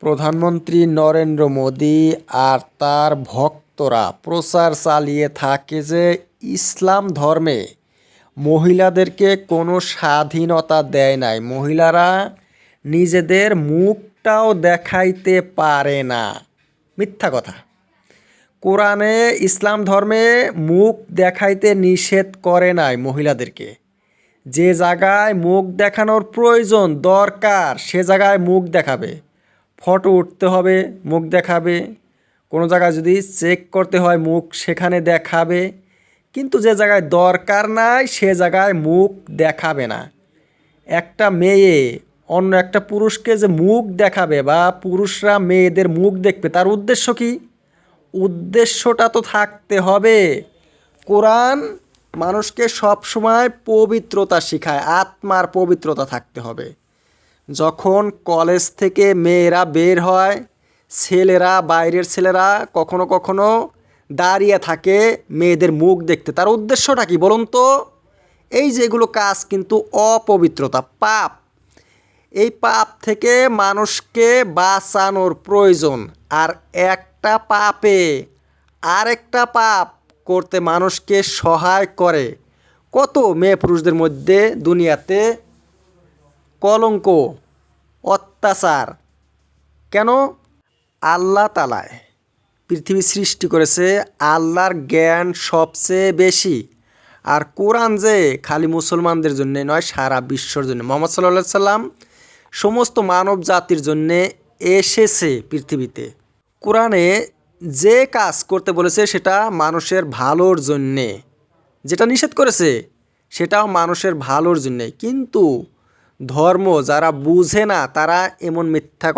প্রধানমন্ত্রী নরেন্দ্র মোদী আর তার ভক্তরা প্রচার চালিয়ে থাকে যে ইসলাম ধর্মে মহিলাদেরকে কোনো স্বাধীনতা দেয় নাই। মহিলারা নিজেদের মুখটাও দেখাইতে পারে না। মিথ্যা কথা। কোরআনে ইসলাম ধর্মে মুখ দেখাইতে নিষেধ করে নাই মহিলাদেরকে। যে জায়গায় মুখ দেখানোর প্রয়োজন দরকার, সে জায়গায় মুখ দেখাবে। ফটো উঠতে হবে, মুখ দেখাবে। কোনো জায়গায় যদি চেক করতে হয়, মুখ সেখানে দেখাবে। কিন্তু যে জায়গায় দরকার নাই, সে জায়গায় মুখ দেখাবে না। একটা মেয়ে অন্য একটা পুরুষকে যে মুখ দেখাবে বা পুরুষরা মেয়েদের মুখ দেখবে, তার উদ্দেশ্য কি? উদ্দেশ্যটা তো থাকতে হবে। কোরআন মানুষকে সবসময় পবিত্রতা শেখায়, আত্মার পবিত্রতা থাকতে হবে। যখন কলেজ থেকে মেয়েরা বের হয়, ছেলেরা, বাইরের ছেলেরা কখনো কখনো দাঁড়িয়ে থাকে মেয়েদের মুখ দেখতে। তার উদ্দেশ্যটা কি বলুন তো? এই যেগুলো কাজ কিন্তু অপবিত্রতা, পাপ। এই পাপ থেকে মানুষকে বাঁচানোর প্রয়োজন। আর একটা পাপে আরেকটা পাপ করতে মানুষকে সহায় করে। কত মেয়ে পুরুষদের মধ্যে দুনিয়াতে কলঙ্ক, অত্যাচার। কেন? আল্লাহ তালায়। পৃথিবী সৃষ্টি করেছে আল্লাহর জ্ঞান সবচেয়ে বেশি। আর কোরআন যে খালি মুসলমানদের জন্য নয়, সারা বিশ্বর জন্য। মোহাম্মদ সাল্লাহ সাল্লাম সমস্ত মানব জাতির জন্যে এসেছে পৃথিবীতে। কোরআনে যে কাজ করতে বলেছে সেটা মানুষের ভালোর জন্যে। যেটা নিষেধ করেছে, সেটাও মানুষের ভালোর জন্যে। কিন্তু ধর্ম যারা বুঝে না তারা এমন মিথ্যা